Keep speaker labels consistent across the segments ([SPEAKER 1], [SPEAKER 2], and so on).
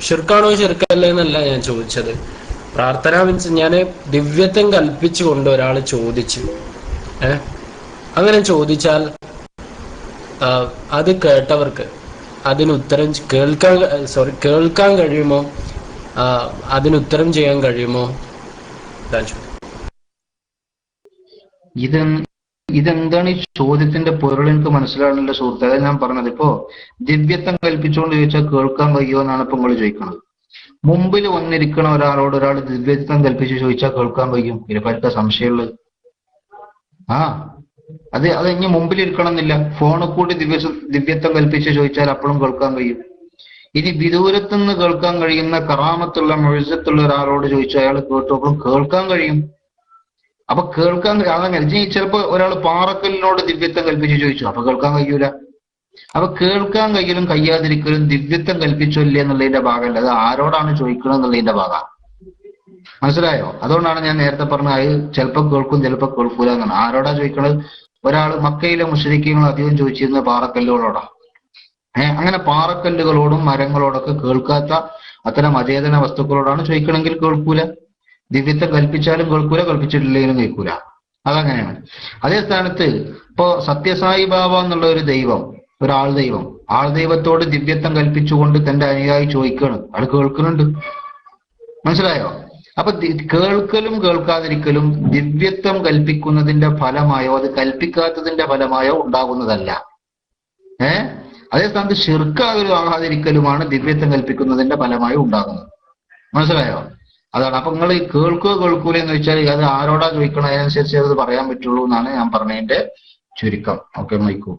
[SPEAKER 1] ഷിർക്കാണോ ഷിർക്കല്ലേ ഞാൻ ചോദിച്ചത്. പ്രാർത്ഥന മീൻസ് ഞാൻ ദിവ്യത്വം കൽപ്പിച്ചുകൊണ്ട് ഒരാൾ ചോദിച്ചു. ഏ? അങ്ങനെ ചോദിച്ചാൽ അത് കേട്ടവർക്ക് അതിന് ഉത്തരം കേൾക്കാൻ സോറി കേൾക്കാൻ കഴിയുമോ? അതിന് ഉത്തരം ചെയ്യാൻ കഴിയുമോ? ഇതൊന്നും
[SPEAKER 2] ഇത് ഇതെന്താണ് ഈ ചോദ്യത്തിന്റെ പൊരുൾ എനിക്ക് മനസ്സിലാവുന്നില്ല സുഹൃത്ത്? അതായത് ഞാൻ പറഞ്ഞത്. ഇപ്പോ ദിവ്യത്വം കൽപ്പിച്ചുകൊണ്ട് ചോദിച്ചാൽ കേൾക്കാൻ കഴിയുമോ എന്നാണ് ഇപ്പൊ നിങ്ങൾ ചോദിക്കുന്നത് മുമ്പിൽ വന്നിരിക്കണ ഒരാളോട് ഒരാൾ ദിവ്യത്വം കൽപ്പിച്ച് ചോദിച്ചാൽ കേൾക്കാൻ കഴിയും ഇതിനെപ്പറ്റി സംശയമുള്ളത്? ആ അത് അത് ഇനി മുമ്പിൽ ഇരിക്കണം എന്നില്ല ഫോണിൽ കൂടി ദിവ്യ ദിവ്യത്വം കൽപ്പിച്ച് ചോദിച്ചാൽ അപ്പോഴും കേൾക്കാൻ കഴിയും ഇനി വിദൂരത്തുനിന്ന് കേൾക്കാൻ കഴിയുന്ന കറാമത്തുള്ള മൊഴിസത്തുള്ള ഒരാളോട് ചോദിച്ചാൽ അയാൾ കേട്ടപ്പോഴും കേൾക്കാൻ കഴിയും. അപ്പൊ കേൾക്കാൻ അതങ്ങനെ ജീ ചിലപ്പോ ഒരാൾ പാറക്കല്ലിനോട് ദിവ്യത്വം കൽപ്പിച്ച് ചോദിച്ചു. അപ്പൊ കേൾക്കാൻ കഴിയൂല. അപ്പൊ കേൾക്കാൻ കഴിയലും കഴിയാതിരിക്കലും ദിവ്യത്വം കൽപ്പിച്ചോ ഇല്ലേ എന്നുള്ളതിന്റെ ഭാഗമല്ല. അത് ആരോടാണ് ചോദിക്കണം എന്നുള്ളതിന്റെ ഭാഗമാണ്. മനസ്സിലായോ? അതുകൊണ്ടാണ് ഞാൻ നേരത്തെ പറഞ്ഞത് അത് ചിലപ്പോ കേൾക്കും ചിലപ്പോ കേൾക്കൂല എന്നാണ്. ആരോടാ ചോദിക്കണത്? ഒരാൾ മക്കയിലെ മുഷരിക്കങ്ങൾ അധികം ചോദിച്ചിരുന്ന പാറക്കല്ലുകളോടാ. ഏഹ് അങ്ങനെ പാറക്കല്ലുകളോടും മരങ്ങളോടൊക്കെ കേൾക്കാത്ത അത്തരം അചേതന വസ്തുക്കളോടാണ് ചോദിക്കണമെങ്കിൽ കേൾക്കൂല. ദിവ്യത്വം കൽപ്പിച്ചാലും കേൾക്കൂല കൽപ്പിച്ചിട്ടില്ലെങ്കിലും കേൾക്കൂല അതങ്ങനെയാണ്. അതേ സ്ഥാനത്ത് ഇപ്പോ സത്യസായി ബാബ എന്നുള്ള ഒരു ദൈവം ഒരു ആൾ ദൈവം ആൾ ദൈവത്തോട് ദിവ്യത്വം കൽപ്പിച്ചുകൊണ്ട് തന്റെ അനുയായി ചോദിക്കണം. അത് കേൾക്കുന്നുണ്ട്. മനസ്സിലായോ? അപ്പൊ കേൾക്കലും കേൾക്കാതിരിക്കലും ദിവ്യത്വം കൽപ്പിക്കുന്നതിന്റെ ഫലമായോ അത് കൽപ്പിക്കാത്തതിന്റെ ഫലമായോ ഉണ്ടാകുന്നതല്ല. ഏ? അതേ സ്ഥാനത്ത് ഷിർക്കാകലും ആകാതിരിക്കലുമാണ് ദിവ്യത്വം കൽപ്പിക്കുന്നതിന്റെ ഫലമായി ഉണ്ടാകുന്നത്. മനസ്സിലായോ? അതാണ്. അപ്പൊ നിങ്ങൾ കേൾക്കുക കേൾക്കൂല എന്ന് വെച്ചാൽ അത് ആരോടാ ചോദിക്കണം അതിനനുസരിച്ച് അത് പറയാൻ പറ്റുള്ളൂ എന്നാണ് ഞാൻ പറഞ്ഞതിന്റെ ചുരുക്കം. ഓക്കെ മൈക്കൂ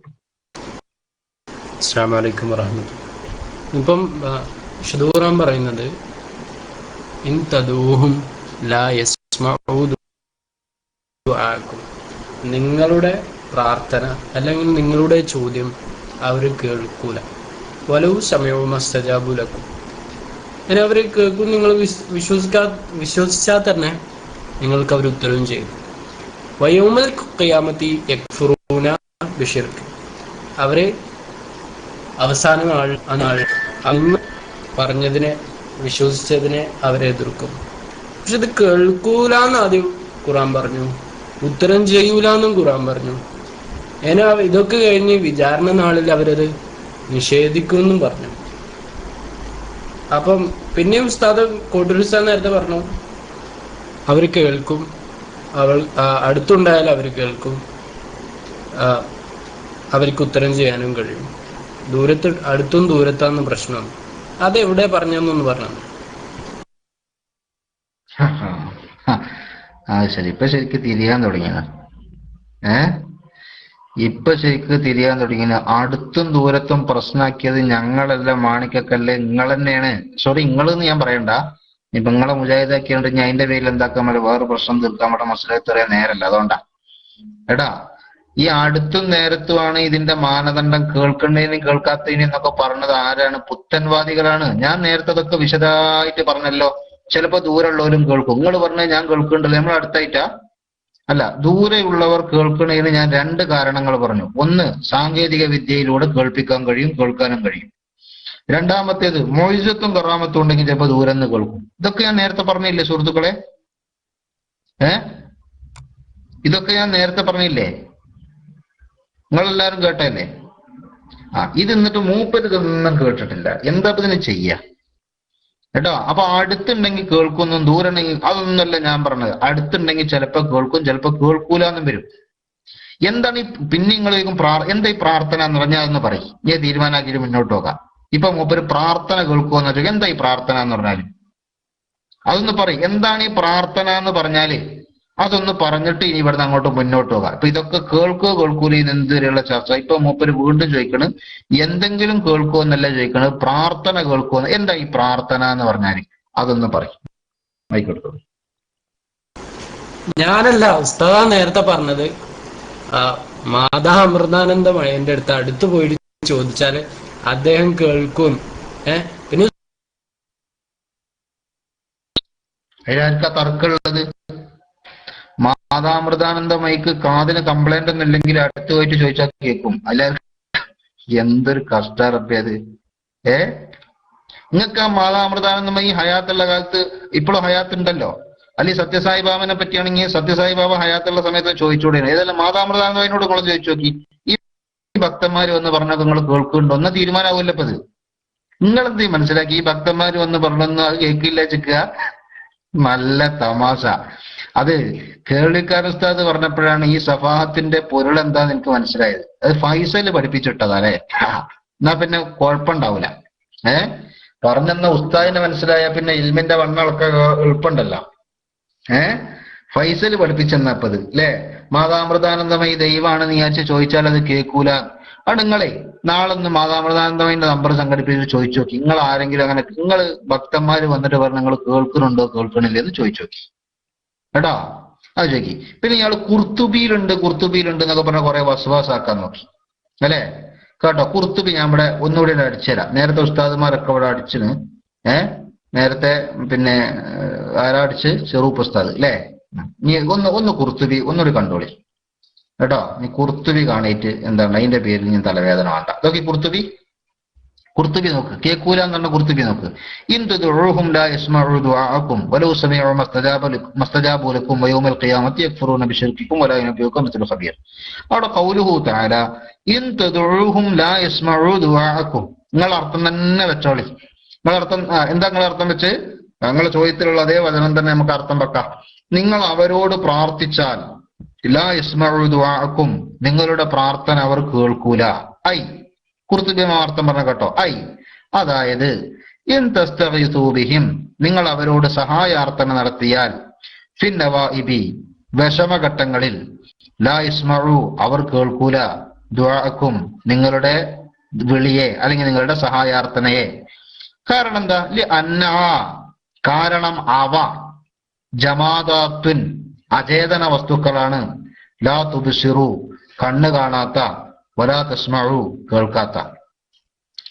[SPEAKER 1] അസ്സലാമു അലൈക്കും വറഹ്മത്തുള്ളാഹി ഇപ്പം ഷുദൂറാൻ പറയുന്നത് ഇൻ ലാ നിങ്ങളുടെ പ്രാർത്ഥന അല്ലെങ്കിൽ നിങ്ങളുടെ ചോദ്യം അവർ കേൾക്കൂല. വലവും സമയവും മസ്തജാബുലക്കും അങ്ങനെ അവർ കേൾക്കും നിങ്ങൾ വിശ്വസിക്കാ വിശ്വസിച്ചാൽ തന്നെ നിങ്ങൾക്ക് അവർ ഉത്തരവും ചെയ്യും. വയോമൽ കയ്യാമത്തി യക്ഫുറൂന ബിഷിർക്ക്. അവരെ അവസാന നാൾ ആ നാൾ അന്ന് പറഞ്ഞതിനെ വിശ്വസിച്ചതിനെ അവരെ എതിർക്കും. പക്ഷെ ഇത് കേൾക്കൂലെന്ന് ആദ്യം ഖുറാൻ പറഞ്ഞു. ഉത്തരം ചെയ്യൂലെന്നും ഖുറാൻ പറഞ്ഞു. ഏനാ ഇതൊക്കെ കഴിഞ്ഞ് വിചാരണ നാളിൽ അവരത് നിഷേധിക്കുമെന്നും പറഞ്ഞു. അപ്പം പിന്നെ ഉസ്താദ് കോട്ടൂരിസ്ഥാൻ നേരത്തെ പറഞ്ഞു അവർ കേൾക്കും. അവൾ അടുത്തുണ്ടായാൽ അവർ കേൾക്കും. അവർക്ക് ഉത്തരം ചെയ്യാനും കഴിയും. ദൂരത്ത് അടുത്തും ദൂരത്താന്ന് പ്രശ്നം. അത് എവിടെ പറഞ്ഞെന്നൊന്ന് പറഞ്ഞു.
[SPEAKER 2] ആ ശരി. ഇപ്പൊ ശരിക്ക് തിരിയാൻ തുടങ്ങിയതാ. ഏ? ഇപ്പൊ ശരിക്ക് തിരിയാൻ തുടങ്ങിയ അടുത്തും ദൂരത്തും പ്രശ്നമാക്കിയത് ഞങ്ങളല്ല മാണിക്കക്കല്ലേ. നിങ്ങൾ തന്നെയാണ് സോറി നിങ്ങളെന്ന് ഞാൻ പറയണ്ട. ഇപ്പൊ നിങ്ങളെ മുജാഹിദാക്കിയോണ്ട് ഞാൻ അതിന്റെ പേരിൽ എന്താക്കാൻ പറ്റും? വേറെ പ്രശ്നം തീർക്കാൻ പറ്റും. പറയാൻ നേരല്ല അതുകൊണ്ടാ. എടാ ഈ അടുത്തും നേരത്തുമാണ് ഇതിന്റെ മാനദണ്ഡം കേൾക്കേണ്ടതിനും കേൾക്കാത്തതിനും എന്നൊക്കെ പറഞ്ഞത് ആരാണ്? പുത്തൻവാദികളാണ്. ഞാൻ നേരത്തെ അതൊക്കെ വിശദമായിട്ട് പറഞ്ഞല്ലോ. ചിലപ്പോ ദൂരമുള്ളവരും കേൾക്കും. നിങ്ങൾ പറഞ്ഞാൽ ഞാൻ കേൾക്കുന്നുണ്ടല്ലോ. നമ്മൾ അടുത്തായിട്ടാ? അല്ല ദൂരെയുള്ളവർ കേൾക്കണതിന് ഞാൻ രണ്ട് കാരണങ്ങൾ പറഞ്ഞു. ഒന്ന് സാങ്കേതിക വിദ്യയിലൂടെ കേൾപ്പിക്കാൻ കഴിയും കേൾക്കാനും കഴിയും. രണ്ടാമത്തേത് മൊയ്സത്തും കറാമത്തും ഉണ്ടെങ്കിൽ ചിലപ്പോൾ ദൂരെ നിന്ന് കേൾക്കും. ഇതൊക്കെ ഞാൻ നേരത്തെ പറഞ്ഞില്ലേ സുഹൃത്തുക്കളെ? ഏ? ഇതൊക്കെ ഞാൻ നേരത്തെ പറഞ്ഞില്ലേ? നിങ്ങളെല്ലാരും കേട്ടല്ലേ? ആ ഇത് എന്നിട്ട് മൂപ്പര് ഇതൊന്നും കേട്ടിട്ടില്ല. എന്താ ഇതിന് ചെയ്യാ? കേട്ടോ? അപ്പൊ അടുത്തുണ്ടെങ്കിൽ കേൾക്കൊന്നും ദൂരെ ഉണ്ടെങ്കിൽ അതൊന്നുമല്ല ഞാൻ പറഞ്ഞത്. അടുത്തുണ്ടെങ്കിൽ ചിലപ്പോൾ കേൾക്കും ചിലപ്പോൾ കേൾക്കൂല എന്നും വരും. എന്താണ് ഈ പിന്നെ പ്രാർ എന്താ ഈ പ്രാർത്ഥന എന്ന് പറഞ്ഞാൽ അതെന്ന് പറയും. ഞാൻ തീരുമാനമാക്കിയിട്ട് മുന്നോട്ട് പോകാം ഇപ്പൊ മൂപ്പര് പ്രാർത്ഥന കേൾക്കുമെന്ന് വെച്ചാൽ എന്താ ഈ പ്രാർത്ഥന എന്ന് പറഞ്ഞാൽ? അതൊന്ന് പറയും. എന്താണ് ഈ പ്രാർത്ഥന എന്ന് പറഞ്ഞാൽ? അതൊന്ന് പറഞ്ഞിട്ട് ഇനി ഇവിടുന്ന് അങ്ങോട്ട് മുന്നോട്ട് പോകാം. അപ്പൊ ഇതൊക്കെ കേൾക്കോ കേൾക്കൂല ഇത് എന്തുവരെയുള്ള ചർച്ച. ഇപ്പൊ മൂപ്പര് വീണ്ടും ചോദിക്കണ് എന്തെങ്കിലും കേൾക്കോ എന്നല്ല ചോദിക്കണ് പ്രാർത്ഥന കേൾക്കോ എന്ന്. എന്താ ഈ പ്രാർത്ഥന എന്ന് പറഞ്ഞാൽ? അതൊന്ന് പറയും. ആയിക്കോട്ടെ
[SPEAKER 1] ഞാനല്ല ഉസ്താദ നേരത്തെ പറഞ്ഞത് മാതാ അമൃതാനന്ദ മഴന്റെ അടുത്ത് അടുത്ത് പോയിട്ട് ചോദിച്ചാൽ അദ്ദേഹം കേൾക്കും. ഏഹ് പിന്നെ
[SPEAKER 2] അതിലാർക്കാ തർക്കമുള്ളത്? മാതാമൃതാനന്ദ മൈക്ക് കാതിന് കംപ്ലൈന്റ് ഒന്നും ഇല്ലെങ്കിൽ അടുത്ത് പോയിട്ട് ചോദിച്ചാൽ കേൾക്കും അല്ലാതെ എന്തൊരു കഷ്ടറപ്പി അത്. ഏ? നിങ്ങൾക്ക് ആ മാതാമൃതാനന്ദമയി ഹയാത്തുള്ള കാലത്ത് ഇപ്പോഴും ഹയാത്ത് ഉണ്ടല്ലോ അല്ലെങ്കിൽ സത്യസായി ബാബനെ പറ്റിയാണെങ്കിൽ സത്യസായി ബാബ ഹയാത്തുള്ള സമയത്ത് ചോദിച്ചുകൂടെ ഏതെല്ലാം മാതാമൃതാനന്ദമയിനോട് നിങ്ങൾ ചോദിച്ചു നോക്കി. ഈ ഭക്തന്മാര് വന്ന് പറഞ്ഞത് നിങ്ങൾ കേൾക്കുന്നുണ്ടോ? ഒന്ന് തീരുമാനമാവില്ല ഇപ്പത്. നിങ്ങൾ എന്ത് മനസ്സിലാക്കി? ഈ ഭക്തന്മാര് വന്ന് പറഞ്ഞൊന്നും അത് കേൾക്കില്ല ചിക്കുക നല്ല തമാശ. അത് കേൾവിക്കാർ ഉസ്താദ് പറഞ്ഞപ്പോഴാണ് ഈ സഫാഹത്തിന്റെ പൊരുൾ എന്താന്ന് എനിക്ക് മനസ്സിലായത്. അത് ഫൈസൽ പഠിപ്പിച്ചിട്ടതാ അല്ലെ എന്നാ പിന്നെ കുഴപ്പമുണ്ടാവൂല. ഏ? പറഞ്ഞെന്ന ഉസ്താദിനെ മനസ്സിലായ പിന്നെ ഇൽമിന്റെ വണ്ണളൊക്കെ എളുപ്പമുണ്ടല്ലോ. ഏ? ഫൈസൽ പഠിപ്പിച്ചെന്നപ്പത് അല്ലേ മാതാമൃതാനന്ദമയി നീ ആഴ്ച ചോദിച്ചാൽ അത് കേൾക്കൂല. അത് നിങ്ങളെ നാളൊന്ന് മാതാമൃതാനന്ദമയിന്റെ നമ്പർ സംഘടിപ്പിച്ച് ചോദിച്ചു നോക്കി. നിങ്ങൾ ആരെങ്കിലും അങ്ങനെ നിങ്ങൾ ഭക്തന്മാര് വന്നിട്ട് പറഞ്ഞ് നിങ്ങൾ കേൾക്കുന്നുണ്ടോ കേൾക്കണില്ലേ എന്ന് ചോദിച്ചു നോക്കി. കേട്ടോ? അത് ചോദിക്കി പിന്നെ ഇയാൾ കുർത്തുബിയിലുണ്ട് കുർത്തുബിയിലുണ്ട് എന്നൊക്കെ പറഞ്ഞ കുറെ വസവാസാക്കാൻ നോക്കി. അല്ലേ? കേട്ടോ? കുർത്തുബി ഞാൻ ഇവിടെ ഒന്നുകൂടി അടിച്ചുതരാം. നേരത്തെ ഉസ്താദുമാരൊക്കെ ഇവിടെ അടിച്ചിന്. ഏ? നേരത്തെ പിന്നെ ആരാ അടിച്ച്? ചെറൂപ്പ് ഉസ്താദ് അല്ലേ? നീ ഒന്ന് ഒന്ന് കുർത്തുബി ഒന്നുകൂടി കണ്ടോളി. കേട്ടോ? നീ കുർത്തുബി കാണിയിട്ട് എന്താണ്? അതിന്റെ പേരിൽ ഞാൻ തലവേദന വേണ്ട. ഇതൊക്കെ കുർത്തുബി? കുർത്തുബി നോക്ക്. കേക്കൂല എന്നുള്ള കുർത്തുബി നോക്ക്. ഖബീർ. അവിടെ നിങ്ങൾ അർത്ഥം തന്നെ വെച്ചോളി. നിങ്ങൾ അർത്ഥം എന്താ നിങ്ങൾ അർത്ഥം വെച്ച്? നിങ്ങളെ ചോദ്യത്തിലുള്ള അതേ വചനം തന്നെ നമുക്ക് അർത്ഥം വെക്കാം. നിങ്ങൾ അവരോട് പ്രാർത്ഥിച്ചാൽ ലാ യസ്മഉ നിങ്ങളുടെ പ്രാർത്ഥന അവർ കേൾക്കൂല. ഐ കുർത്തുബിമ അർത്ഥം പറഞ്ഞ കേട്ടോ. ഐ. അതായത് ഇൻ നിങ്ങൾ അവരോട് സഹായാർത്ഥന നടത്തിയാൽ ഫിന്നവാഇബി വിഷമഘട്ടങ്ങളിൽ ലാ അവർ കേൾക്കൂല. ദ്വാക്കും നിങ്ങളുടെ വിളിയെ അല്ലെങ്കിൽ നിങ്ങളുടെ സഹായാർത്ഥനയെ. കാരണം എന്താ? അന്ന കാരണം അവ ജമാതാത്വൻ അചേതന വസ്തുക്കളാണ്. ലാ തുബിസിറു കണ്ണ് കാണാത്ത വലാ തസ്മഴു കേൾക്കാത്ത.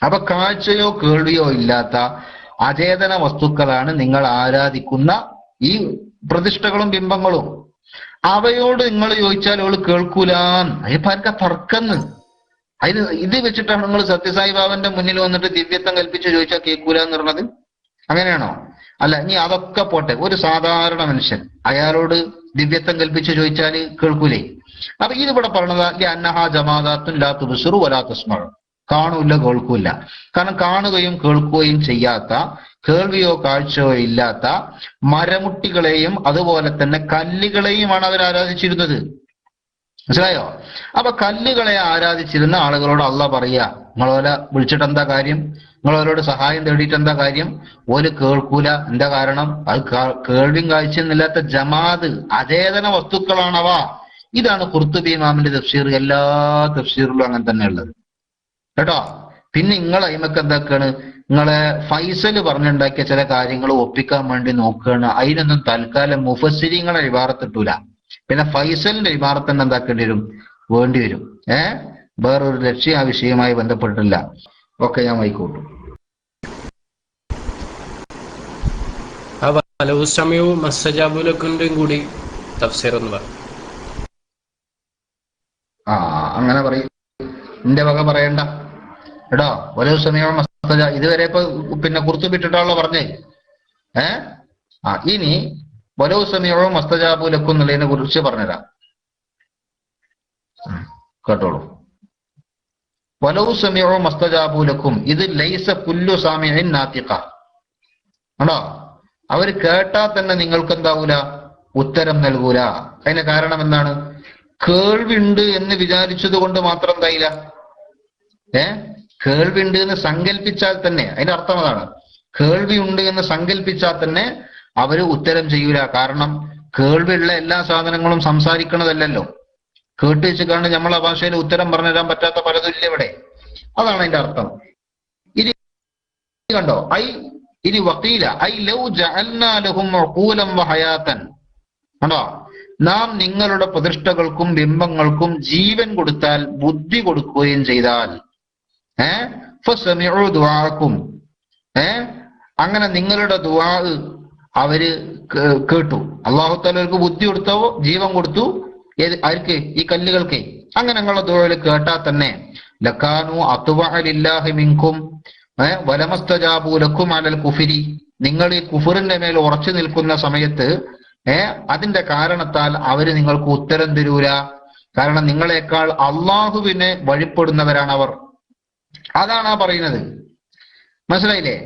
[SPEAKER 2] അപ്പൊ കാഴ്ചയോ കേൾവിയോ ഇല്ലാത്ത അചേതന വസ്തുക്കളാണ് നിങ്ങൾ ആരാധിക്കുന്ന ഈ പ്രതിഷ്ഠകളും ബിംബങ്ങളും. അവയോട് നിങ്ങൾ ചോദിച്ചാൽ അവൾ കേൾക്കൂലാന്ന് അയ്യപ്പാർക്ക തർക്കന്ന്. അതിന് ഇത് വെച്ചിട്ടാണ് നിങ്ങൾ സത്യസായി ബാബന്റെ മുന്നിൽ വന്നിട്ട് ദിവ്യത്വം കൽപ്പിച്ച് ചോദിച്ചാൽ കേൾക്കൂല എന്ന് പറഞ്ഞത്? അങ്ങനെയാണോ? അല്ല ഇനി അതൊക്കെ പോട്ടെ. ഒരു സാധാരണ മനുഷ്യൻ അയാളോട് ദിവ്യത്വം കൽപ്പിച്ച് ചോദിച്ചാൽ കേൾക്കൂലേ? അപ്പൊ ഇതിവിടെ പറഞ്ഞത് അന്നഹ ജമാദാത്തുൻ ലാ തുബ്സിറു വലാ തസ്മഉ. കാണൂല കേൾക്കൂല കാരണം കാണുകയും കേൾക്കുകയും ചെയ്യാത്ത കേൾവിയോ കാഴ്ചയോ ഇല്ലാത്ത മരമുട്ടികളെയും അതുപോലെ തന്നെ കല്ലുകളെയുമാണ് അവർ ആരാധിച്ചിരുന്നത്. മനസ്സിലായോ? അപ്പൊ കല്ലുകളെ ആരാധിച്ചിരുന്ന ആളുകളോട് അള്ള പറയാ നിങ്ങളോല വിളിച്ചിട്ട് എന്താ കാര്യം? നിങ്ങളോരോട് സഹായം തേടിയിട്ട് എന്താ കാര്യം? ഓൽ കേൾക്കൂല. എന്താ കാരണം? അത് കേൾവിയും കാഴ്ചയും ഇല്ലാത്ത ജമാത് അചേതന വസ്തുക്കളാണവ ഇതാണ് കുർത്തുബി ഇമാമിന്റെ തഫ്സീർ. എല്ലാ തഫ്സീറിലും അങ്ങനെ തന്നെ ഉള്ളത്. കേട്ടോ? പിന്നെ നിങ്ങൾ അയിമക്ക് എന്താക്കാണ്? നിങ്ങളെ ഫൈസൽ പറഞ്ഞുണ്ടാക്കിയ ചില കാര്യങ്ങൾ ഒപ്പിക്കാൻ വേണ്ടി നോക്കുകയാണ് അതിനൊന്നും തൽക്കാലം മുഫസിരിങ്ങളെ ഇബാറത്തിട്ടൂല പിന്നെ ഫൈസലിന്റെ ഇബാറത്തന്നെ എന്താക്കേണ്ടി വരും? വേണ്ടി വരും. ഏ? വേറൊരു ലക്ഷ്യം ആ വിഷയവുമായി ബന്ധപ്പെട്ടില്ല ഒക്കെ ഞാൻ വൈക്കോട്ടു.
[SPEAKER 1] ആ വലവു സമയവും കൂടി തഫ്സീർ എന്ന്
[SPEAKER 2] ആ അങ്ങനെ പറയും. എന്റെ വക പറയണ്ട. എടോ ഓരോ സമയവും മസ്സജ ഇതുവരെ ഇപ്പൊ പിന്നെ കുർത്തുപിട്ടിട്ടാണല്ലോ പറഞ്ഞേ. ഏ? ആ ഇനി ഓരോ സമയവും മസ്തജാബുലക്കും എന്നുള്ളതിനെ കുറിച്ച് പറഞ്ഞുതരാം. കേട്ടോളൂ. വലവു മസ്തജാബുലക്കും ഇത് ലൈസ പുല്ലു സാമിയൻ നാത്തിക്ക ആണോ? അവർ കേട്ടാ തന്നെ നിങ്ങൾക്ക് എന്താവൂല ഉത്തരം നൽകൂല. അതിന് കാരണം എന്താണ്? കേൾവിണ്ട് എന്ന് വിചാരിച്ചത് കൊണ്ട് മാത്രം എന്തായില്ല? ഏ? കേൾവിണ്ട് എന്ന് സങ്കല്പിച്ചാൽ തന്നെ അതിന്റെ അർത്ഥം അതാണ്. കേൾവി ഉണ്ട് എന്ന് സങ്കല്പിച്ചാൽ തന്നെ അവർ ഉത്തരം ചെയ്യൂല. കാരണം കേൾവിയുള്ള എല്ലാ സാധനങ്ങളും സംസാരിക്കണതല്ലല്ലോ. കേട്ട് വെച്ച് കണ്ട് ആ ഭാഷയിൽ ഉത്തരം പറഞ്ഞുതരാൻ പറ്റാത്ത പലതും ഇല്ല ഇവിടെ. അതാണ് അതിന്റെ അർത്ഥം. ഇനി കണ്ടോ? ഐ ഇനി വക്കീല. ഐ ലൗ ജഅൽനാ ലഹും ഉഖൂലൻ വഹയാതൻ കണ്ടോ? നാം നിങ്ങളുടെ പ്രതിഷ്ഠകൾക്കും ബിംബങ്ങൾക്കും ജീവൻ കൊടുത്താൽ ബുദ്ധി കൊടുക്കുകയും ചെയ്താൽ ഏ? ഫസമിഉ ദുആക്കും. ഏ? അങ്ങനെ നിങ്ങളുടെ ദുആ അവർ കേട്ടു. അള്ളാഹു താലർക്ക് ബുദ്ധി കൊടുത്തോ? ജീവൻ കൊടുത്തു. ഏത് ആർക്ക്? ഈ കല്ലുകൾക്ക്. അങ്ങനെ നിങ്ങളെ ദുആയിൽ കേട്ടാൽ തന്നെ ലക്കാനു അത്വഅലില്ലാഹി മിങ്കും ഏഹ് വലമസ്തജാബൂലക്കും അലൽ കുഫിരി. നിങ്ങൾ ഈ കുഫറിന്റെ മേൽ ഉറച്ചു നിൽക്കുന്ന സമയത്ത് ഏഹ് അതിന്റെ കാരണത്താൽ അവർ നിങ്ങൾക്ക് ഉത്തരം തരൂല. കാരണം നിങ്ങളെക്കാൾ അള്ളാഹുവിനെ വഴിപ്പെടുന്നവരാണ് അവർ. അതാണ് ആ പറയുന്നത്. മനസ്സിലായില്ലേ?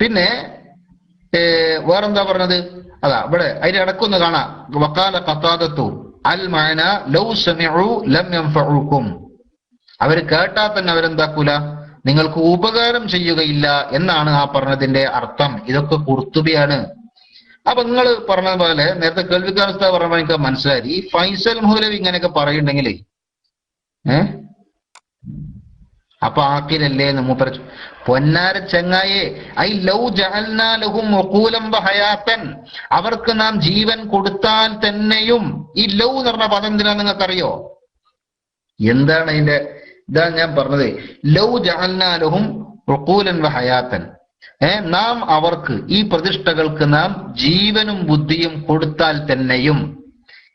[SPEAKER 2] പിന്നെ വേറെന്താ പറഞ്ഞത്? അതാ ഇവിടെ അതിന്റെ ഇടക്കൊന്ന് കാണാം. വക്കാല കത്താദത്തു അൽ ലൗ ലം അവർ കേട്ടാൽ തന്നെ അവരെന്താക്കൂല? നിങ്ങൾക്ക് ഉപകാരം ചെയ്യുകയില്ല എന്നാണ് ആ പറഞ്ഞതിന്റെ അർത്ഥം. ഇതൊക്കെ കുർത്തുബിയാണ്. അപ്പൊ നിങ്ങൾ പറഞ്ഞ പോലെ നേരത്തെ കേൾവിക്കാരസ്ഥ പറഞ്ഞ മനസ്സിലായി. ഈ ഫൈസൽ മൗലവി ഇങ്ങനെയൊക്കെ പറയുന്നുണ്ടെങ്കിലേ ഏഹ് അപ്പൊ ആക്കിലല്ലേ എന്ന് മൂപ്പര പൊന്നാര ചെങ്ങായെ ഐ ലൗ ജഹൽനാലും വഹയാത്തൻ അവർക്ക് നാം ജീവൻ കൊടുത്താൽ തന്നെയും ഈ ലൗ എന്ന് പറഞ്ഞ പദം എന്തിനാ നിങ്ങൾക്കറിയോ? എന്താണ് അതിന്റെ ഇതാ ഞാൻ പറഞ്ഞത്. ലൗ ജഹൽനാലും ലഹും ഉഖൂലൻ വഹയാത്തൻ ഏ നാം അവർക്ക് ഈ പ്രതിഷ്ഠകൾക്ക് നാം ജീവനും ബുദ്ധിയും കൊടുത്താൽ തന്നെയും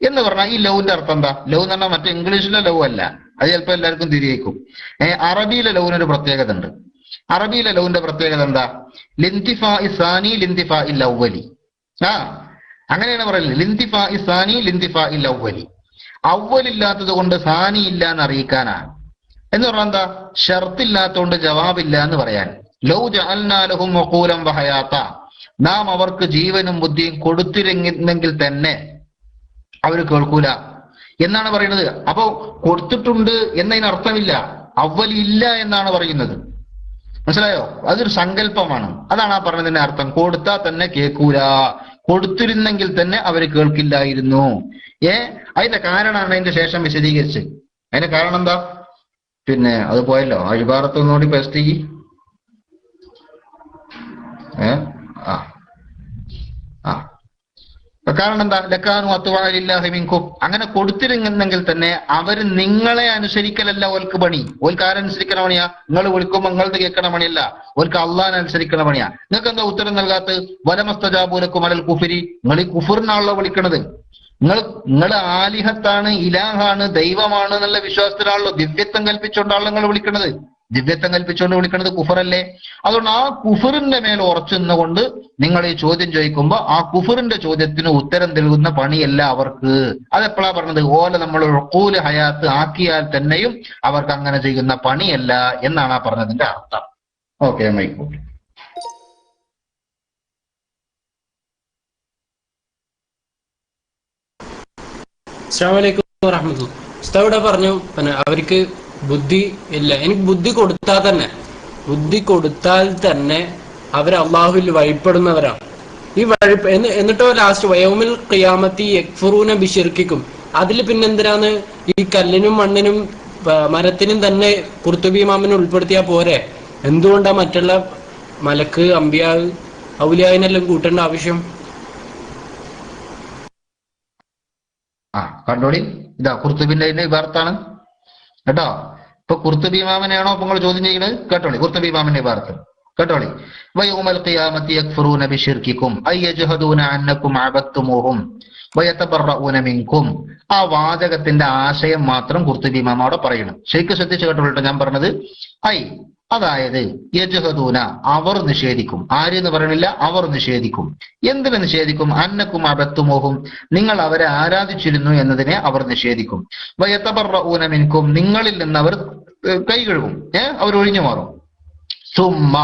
[SPEAKER 2] എന്ന് പറഞ്ഞാൽ ഈ ലൗവിന്റെ അർത്ഥം എന്താ? ലവ് എന്ന് പറഞ്ഞാൽ മറ്റേ ഇംഗ്ലീഷിലെ ലവ് അല്ല. അത് ചിലപ്പോൾ എല്ലാവർക്കും തിരിയേക്കും. അറബിയിലെ ലവിനൊരു പ്രത്യേകത ഉണ്ട്. അറബിയിലെ ലവിന്റെ പ്രത്യേകത എന്താ? ലിന്തിഫാ ഇസാനി ലിന്തിഫാ ഇൽ അവലി ആ അങ്ങനെയാണ് പറയുന്നത്. ലിന്തിഫാ ഇസാനി ലിന്തിഫാ ഇൽ അവലി അവലില്ലാത്തത് കൊണ്ട് സാനി ഇല്ല എന്ന് അറിയിക്കാനാണ്. എന്ന് പറഞ്ഞാൽ എന്താ? ഷർത്തില്ലാത്തതുകൊണ്ട് ജവാബില്ല എന്ന് പറയാൻ. ലൗ ജഅൽനാലഹും വഹയാത്ത. നാം അവർക്ക് ജീവനും ബുദ്ധിയും കൊടുത്തിരുന്നെങ്കിൽ തന്നെ അവർ കേൾക്കൂല. എന്നാണ് പറയുന്നത്? അപ്പോ കൊടുത്തിട്ടുണ്ട് എന്നതിന് അർത്ഥമില്ല അവലി എന്നാണ് പറയുന്നത്. മനസ്സിലായോ? അതൊരു സങ്കല്പമാണ്. അതാണ് ആ പറഞ്ഞതിന്റെ അർത്ഥം. കൊടുത്താൽ തന്നെ കേൾക്കൂല. കൊടുത്തിരുന്നെങ്കിൽ തന്നെ അവർ കേൾക്കില്ലായിരുന്നു. ഏ? അതിന്റെ കാരണമാണ് അതിന്റെ ശേഷം വിശദീകരിച്ച് അതിന്റെ കാരണം എന്താ? പിന്നെ അത് പോയല്ലോ. അഴിപാറത്തൊന്നുകൂടി ഒന്നുകൂടി പേസ്റ്റ് ചെയ്യ് ഏ ആ ആ അപ്പൊ കാരണം എന്താ? ലക്കാനു അത്തുവാലില്ലാഹി മിൻകും. അങ്ങനെ കൊടുത്തിരുന്നെങ്കിൽ തന്നെ അവർ നിങ്ങളെ അനുസരിക്കലല്ല ഓൽക്ക് പണി. ഓൽക്ക് ആരനുസരിക്കണ പണിയാ? നിങ്ങൾ വിളിക്കുമ്പോൾ നിങ്ങളത് കേൾക്കണ പണിയല്ല. ഓൽക്ക് അള്ളാൻ അനുസരിക്കണ പണിയാ. നിങ്ങൾക്ക് എന്താ ഉത്തരം നൽകാത്ത? വലമസ്തജാബൂലക്കും അലൽ കുഫിരി. നിങ്ങൾ ഈ കുഫറിനാണല്ലോ വിളിക്കണത്. നിങ്ങൾ നിങ്ങൾ ആലിഹത്താണ് ഇലാഹാണ് ദൈവമാണ് എന്നുള്ള വിശ്വാസത്തിലാണല്ലോ ദിവ്യത്വം കൽപ്പിച്ചുകൊണ്ടാണല്ലോ നിങ്ങൾ വിളിക്കണത്. ദിവ്യത്വം കൽപ്പിച്ചുകൊണ്ട് വിളിക്കുന്നത് കുഫറല്ലേ? അതുകൊണ്ട് ആ കുഫറിന്റെ മേൽ ഉറച്ചു നിന്നുകൊണ്ട് നിങ്ങൾ ഈ ചോദ്യം ചോദിക്കുമ്പോൾ ആ കുഫറിന്റെ ചോദ്യത്തിന് ഉത്തരം നൽകുന്ന പണിയല്ല അവർക്ക്. അതെപ്പോഴാ പറഞ്ഞത്? ഓല നമ്മൾ ഉഖൂൽ ഹയാത്ത് ആക്കിയാൽ തന്നെയും അവർക്ക് അങ്ങനെ ചെയ്യുന്ന പണിയല്ല എന്നാണ് ആ പറഞ്ഞതിന്റെ അർത്ഥം. ഓക്കെ
[SPEAKER 1] മൈക്കോട്ടെ ഉസ്താദ് ഇവിടെ പറഞ്ഞു പിന്നെ അവർക്ക് ബുദ്ധി ഇല്ല. എനിക്ക് ബുദ്ധി കൊടുത്താൽ തന്നെ. ബുദ്ധി കൊടുത്താൽ തന്നെ അവർ അള്ളാഹുവിൽ വഴിപ്പെടുന്നവരാണ്. ഈ വഴി എന്ന് എന്നിട്ടോ ലാസ്റ്റ് വയോമിൽ ഖിയാമത്തി യക്ഫുറൂന ബിഷിർക്കിക്കും അതിൽ പിന്നെന്തിനാണ്? ഈ കല്ലിനും മണ്ണിനും മരത്തിനും തന്നെ കുർത്തുബി മാമിനെ ഉൾപ്പെടുത്തിയാൽ പോരെ? എന്തുകൊണ്ടാ മറ്റുള്ള മലക്ക് അമ്പിയാവ് ഔലിയാവിനെല്ലാം കൂട്ടേണ്ട ആവശ്യം?
[SPEAKER 2] ആ കണ്ടോളി. ഇതാ കുർത്തുബിന്റെ ഇബാർത്താണ് കേട്ടോ? ഇപ്പൊ കുർത്തുബി മാമനെയാണോ ഇപ്പൊ നിങ്ങൾ ചോദ്യം ചെയ്യുന്നത്? കേട്ടോളി കുർത്തുബി മാമന്റെ ഇബാർത്ത് കേട്ടോളി. വയൗമൽ ഖിയാമത്തി യക്ഫുറൂന ബിശിർക്കിക്കും ഐ യജ്ഹദൂന അന്നക്കും അബത്തുമുഹും വയതബറഊന മിൻകും ആ വാചകത്തിന്റെ ആശയം മാത്രം കുർത്തുബി മാമ അവിടെ പറയണം. ശരിക്കും ശ്രദ്ധിച്ചു കേട്ടോളൂ ഞാൻ പറഞ്ഞത്. ഐ അതായത് യജഹദൂന അവർ നിഷേധിക്കും. ആരെന്ന് പറയണില്ല അവർ നിഷേധിക്കും. എന്തിനു നിഷേധിക്കും? അന്നക്കും അബത്തുമോഹും. നിങ്ങൾ അവരെ ആരാധിച്ചിരുന്നു എന്നതിനെ അവർ നിഷേധിക്കും. വയത്തബറഊന മിൻകും നിങ്ങളിൽ നിന്ന് അവർ കൈ കഴുകും. ഏഹ് അവർ ഒഴിഞ്ഞു മാറും. സുമ്മ.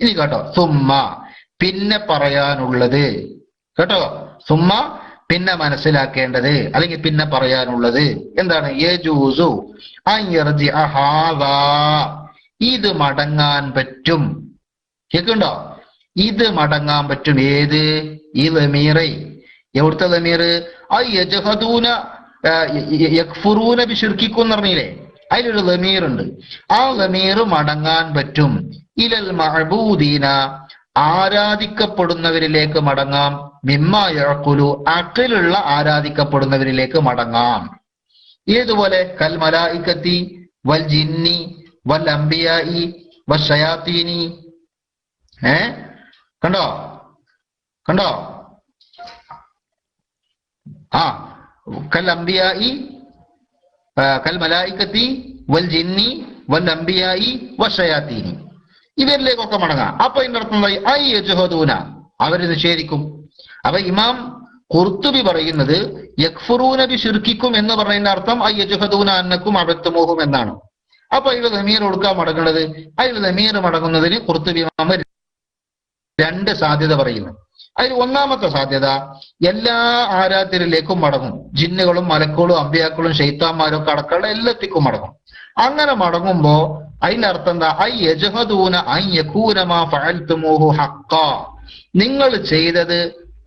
[SPEAKER 2] ഇനി കേട്ടോ. സുമ്മ. പിന്നെ പറയാനുള്ളത്. കേട്ടോ? സുമ്മ പിന്നെ മനസ്സിലാക്കേണ്ടത്. അല്ലെങ്കിൽ പിന്നെ പറയാനുള്ളത്. എന്താണ്? യജൂസു ഹാദാ. ഇത് മടങ്ങാൻ പറ്റും. കേൾക്കുണ്ടോ ഇത് മടങ്ങാൻ പറ്റും. ഏത്? ഈ ലമീറെ. എവിടുത്തെ ലമീർ ആ യജഹദൂന യക്ഫുറൂന ബിശിർക്കിക്കും എന്ന് പറഞ്ഞില്ലേ? അതിലൊരു ലമീർ ഉണ്ട് ആ ലമീർ മടങ്ങാൻ പറ്റും. ഇലൽ മഅബൂദീന ആരാധിക്കപ്പെടുന്നവരിലേക്ക് മടങ്ങാം. മിമ്മ യഅഖുലു അഖിലുള്ള ആരാധിക്കപ്പെടുന്നവരിലേക്ക് മടങ്ങാം. ഏതുപോലെ? കൽമലായിക്കത്തി വൽ ജിന്നി വൽ അംബിയായി ഏ? കണ്ടോ? കണ്ടോ? ആ കൽ അംബിയായി കൽ മലായിക്കത്തി വൽ ജിന്നി വൽ അംബിയായി വശയാത്തീനി ഇവരിലേക്കൊക്കെ മടങ്ങാം. അപ്പൊ ഇതിന്റെ ഐ യജുഹദൂന. അവർ നിഷേധിക്കും. അപ്പൊ ഇമാം കുർത്തുബി പറയുന്നത് യക്ഫുറൂനബി ബി ഷിർക്കിക്കും എന്ന് പറയുന്ന അർത്ഥം ഐ യജുഹദൂന അന്നക്കും അബത്തുമോഹും എന്നാണ് അപ്പൊ അതിൽ ദമീർ കൊടുക്കാൻ മടങ്ങുന്നത് അതിൽ ദമീർ മടങ്ങുന്നതിന് കുർത്തുബി ഇമാം രണ്ട് സാധ്യത പറയുന്നു. അതിൽ ഒന്നാമത്തെ സാധ്യത എല്ലാ ആരാധ്യരിലേക്കും മടങ്ങും. ജിന്നുകളും മലക്കുകളും അമ്പിയാക്കളും ഷെയ്ത്താന്മാരും കടക്കളും എല്ലാത്തിക്കും മടങ്ങും. അങ്ങനെ മടങ്ങുമ്പോ അതിന്റെ അർത്ഥം എന്താ? ഐ യജഹദൂന ഐ യകൂനമാ ഫഅൽതുമൂഹു നിങ്ങൾ ചെയ്തത്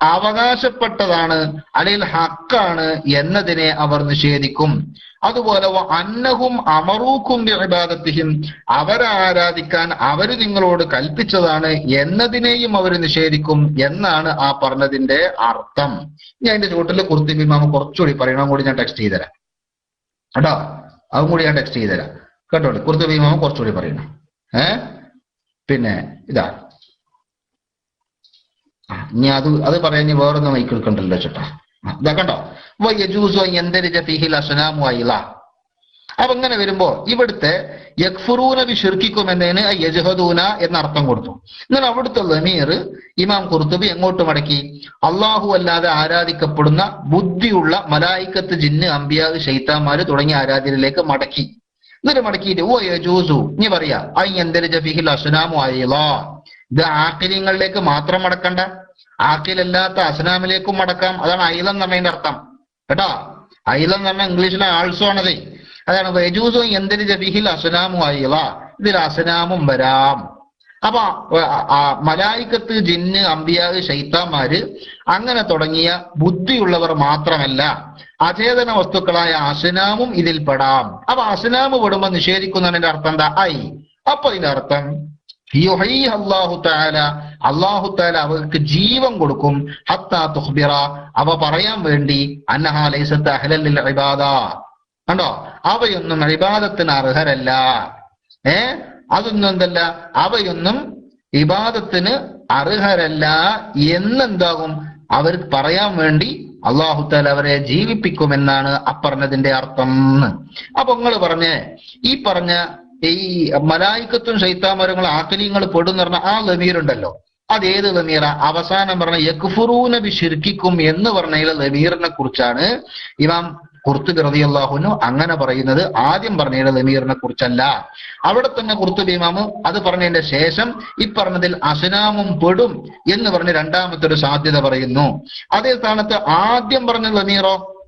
[SPEAKER 2] അവകാശപ്പെട്ടതാണ് അല്ലെങ്കിൽ ഹക്കാണ് എന്നതിനെ അവർ നിഷേധിക്കും. അതുപോലെ അന്നഹും അമറൂക്കും ഇബാദത്തിഹിം അവരെ ആരാധിക്കാൻ അവർ നിങ്ങളോട് കൽപ്പിച്ചതാണ് എന്നതിനെയും അവർ നിഷേധിക്കും എന്നാണ് ആ പറഞ്ഞതിന്റെ അർത്ഥം. ഞാൻ അതിന്റെ കുർത്തി ഇമാമ കുറച്ചുകൂടി പറയണം. കൂടി ഞാൻ ടെക്സ്റ്റ് ചെയ്തുതരാം. കേട്ടോ? അതും കൂടി ഞാൻ ടെക്സ്റ്റ് ചെയ്തുതരാം. കേട്ടോ കുർത്തി ഇമാമ കുറച്ചുകൂടി പറയണം. ഏ? പിന്നെ ഇതാ. ഇനി അത് അത് ഇനി വേറൊന്നും മൈക്ക് എടുക്കണ്ടല്ലോ ചേട്ടാ. ഇതാ കണ്ടോ? വയജൂസു എന്തരിജ ഫിഹിൽ അയില. അപ്പൊ ഇങ്ങനെ വരുമ്പോ ഇവിടുത്തെ യക്ഫുറൂന വിശുർക്കിക്കും എന്നതിന് യജഹദൂന എന്ന അർത്ഥം കൊടുത്തു. എന്നാൽ അവിടുത്തെ ലമീർ ഇമാം കുർത്തുബി എങ്ങോട്ട് മടക്കി? അള്ളാഹു അല്ലാതെ ആരാധിക്കപ്പെടുന്ന ബുദ്ധിയുള്ള മലായിക്കത്ത് ജിന്ന് അമ്പിയാവ് ഷെയ്ത്താമാര് തുടങ്ങിയ ആരാധനയിലേക്ക് മടക്കി. എന്നിട്ട് മടക്കിയിട്ട് ഓ യജൂസു ഇനി പറയാ ഐ എന്തരിജ ഫിഹിൽ അസ്നാമു അയില. ഇത് ആക്കിലിങ്ങളിലേക്ക് മാത്രം മടക്കണ്ട. ആക്കിലല്ലാത്ത അസ്നാമിലേക്കും മടക്കാം. അതാണ് ഐലം നമ്മയുടെ അർത്ഥം. കേട്ടോ? ഐലം പറഞ്ഞാൽ ഇംഗ്ലീഷിലെ ആൾസോ ആണതേ. അതാണ് വെജൂസും എന്തിന് ജബിഹിൽ അസനാമും അയില ഇതിൽ അസനാമും വരാം. അപ്പൊ മലായിക്കത്ത് ജിന്ന് അമ്പിയാവ് ശൈത്താന്മാര് അങ്ങനെ തുടങ്ങിയ ബുദ്ധിയുള്ളവർ മാത്രമല്ല അചേതന വസ്തുക്കളായ അസനാമും ഇതിൽ പെടാം അപ്പൊ അസനാമ് പെടുമ്പോ നിഷേധിക്കുന്നതിന്റെ അർത്ഥം എന്താ? ഐ. അപ്പൊ ഇതിന്റെ അർത്ഥം യുഹൈ താല അവർക്ക് ജീവൻ കൊടുക്കും. ഹത്താ അവ പറയാൻ വേണ്ടി അന്നഹാ ലൈസത്ത് അഹ്ലൽ ലിൽ ഇബാദ. കണ്ടോ? അവയൊന്നും ഇബാദത്തിന് അർഹരല്ല. ഏ? അതൊന്നും എന്തല്ല? അവയൊന്നും ഇബാദത്തിന് അർഹരല്ല എന്നെന്താകും? അവർ പറയാൻ വേണ്ടി അള്ളാഹു താല അവരെ ജീവിപ്പിക്കുമെന്നാണ് അപ്പറഞ്ഞതിന്റെ അർത്ഥം. അപ്പൊ നിങ്ങൾ പറഞ്ഞേ ഈ പറഞ്ഞ ഈ മലായിക്കത്തും ശൈത്താമരങ്ങളും ആക്കലിങ്ങൾ പെടുന്ന പറഞ്ഞ ആ ലമീറുണ്ടല്ലോ. അത് ഏത് ലമീറ? അവസാനം പറഞ്ഞ യക്ഫുറൂന ബി ശിർക്കിക്കും എന്ന് പറഞ്ഞ ലമീറിനെ കുറിച്ചാണ് ഇമാം കുർത്തുബി റളിയല്ലാഹുനു അങ്ങനെ പറയുന്നത്. ആദ്യം പറഞ്ഞ ലമീറിനെ കുറിച്ചല്ല. അവിടെ തന്നെ കുർത്തുബി ഇമാമ് അത് പറഞ്ഞതിന്റെ ശേഷം ഈ പറഞ്ഞതിൽ അസനാമും പെടും എന്ന് പറഞ്ഞ് രണ്ടാമത്തെ ഒരു സാധ്യത പറയുന്നു. അതേ സ്ഥാനത്ത് ആദ്യം പറഞ്ഞ ലമീറോ?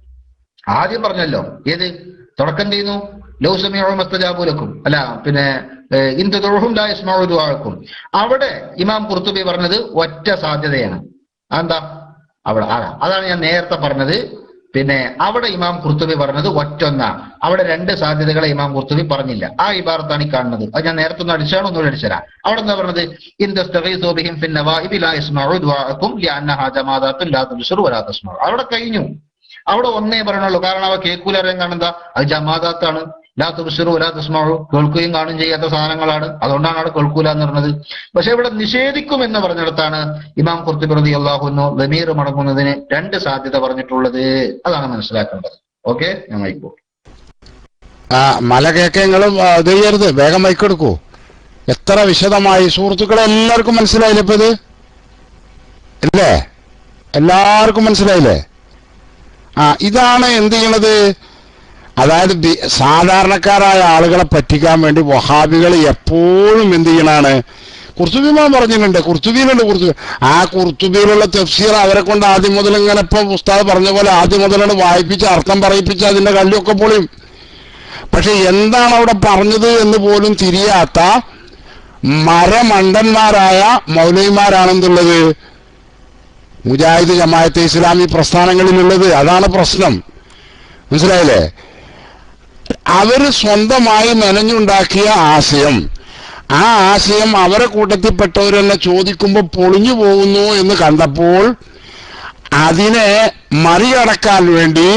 [SPEAKER 2] ആദ്യം പറഞ്ഞല്ലോ. ഏത്? തുടക്കം ചെയ്യുന്നു. ലോ സമീഅമസ്തജാബുലക്കും അല്ല പിന്നെ ഇന്ദ്രദ്രോഹം ലായസ്മാക്കും അവിടെ ഇമാം കുർത്തുബി പറഞ്ഞത് ഒറ്റ സാധ്യതയാണ്. അതെന്താ? അവിടെ അതാണ് ഞാൻ നേരത്തെ പറഞ്ഞത്. പിന്നെ അവിടെ ഇമാം കുർത്തുബി പറഞ്ഞത് ഒറ്റൊന്ന അവിടെ രണ്ട് സാധ്യതകളെ ഇമാം കുർത്തുബി പറഞ്ഞില്ല. ആ ഇബാറത്താണ് ഈ കാണുന്നത്. അത് ഞാൻ നേരത്തെ ഒന്ന് അടിച്ചാണ് ഒന്നുകൂടി അടിച്ചരാ അവിടെ എന്താ പറഞ്ഞത്? അവിടെ കഴിഞ്ഞു. അവിടെ ഒന്നേ പറയണുള്ളൂ കാരണം അവ കേൾക്കൂല അറിയാൻ കാണുന്നതാ അത് ജമാദാത്താണ് ലാ തുബ്സിറു ലാ തസ്മഉ. കേൾക്കുകയും കാണും ചെയ്യാത്ത സാധനങ്ങളാണ്. അതുകൊണ്ടാണ് അവിടെ കേൾക്കൂല എന്ന് പറഞ്ഞത്. പക്ഷെ ഇവിടെ നിഷേധിക്കും എന്ന് പറഞ്ഞിടത്താണ് ഇമാം കുർത്തുബി റളിയല്ലാഹു ലമീർ മടങ്ങുന്നതിന് രണ്ട് സാധ്യത പറഞ്ഞിട്ടുള്ളത്. അതാണ് മനസ്സിലാക്കേണ്ടത്. ഓക്കെ? ഞാൻ വൈക്കോ
[SPEAKER 3] ആ മല കേക്കങ്ങളും ഇത് ചെയ്യരുത്. വേഗം വൈക്കെടുക്കൂ എത്ര വിശദമായി? സുഹൃത്തുക്കളെ എല്ലാവർക്കും മനസ്സിലായില്ലേ ഇപ്പൊ ഇത്? അല്ലേ എല്ലാവർക്കും മനസ്സിലായില്ലേ? ആ ഇതാണ് എന്ത് ചെയ്യണത്? അതായത് സാധാരണക്കാരായ ആളുകളെ പറ്റിക്കാൻ വേണ്ടി വഹാബികൾ എപ്പോഴും എന്ത് ചെയ്യണാണ് കുർത്തുബിമാൻ പറഞ്ഞിട്ടുണ്ട് കുർത്തുബിയിലുണ്ട് കുർത്തുബി. ആ കുർത്തുബിയിലുള്ള തഫ്സീർ അവരെ കൊണ്ട് ആദ്യം മുതൽ ഇങ്ങനെ ഇപ്പൊ ഉസ്താദ് പറഞ്ഞ പോലെ ആദ്യം മുതലാണ് വായിപ്പിച്ച് അർത്ഥം പറയിപ്പിച്ച് അതിന്റെ കള്ളിയൊക്കെ പൊളിയും. പക്ഷെ എന്താണ് അവിടെ പറഞ്ഞത് എന്ന് പോലും തിരിയാത്ത മരമണ്ടന്മാരായ മൗലവിമാരാണെന്നുള്ളത് മുജാഹിദ് ജമാഅത്തെ ഇസ്ലാമി പ്രസ്ഥാനങ്ങളിലുള്ളത്. അതാണ് പ്രശ്നം. മനസ്സിലായില്ലേ? അവർ സ്വന്തമായി മെനഞ്ഞുണ്ടാക്കിയ ആശയം. ആ ആശയം അവരെ കൂട്ടത്തിൽപ്പെട്ടവർ തന്നെ ചോദിക്കുമ്പോൾ പൊളിഞ്ഞു പോകുന്നു എന്ന് കണ്ടപ്പോൾ അതിനെ മറികടക്കാൻ വേണ്ടി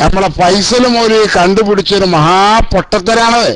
[SPEAKER 3] നമ്മളെ പൈസലും ഒരു കണ്ടുപിടിച്ചൊരു മഹാപൊട്ടത്തരാണത്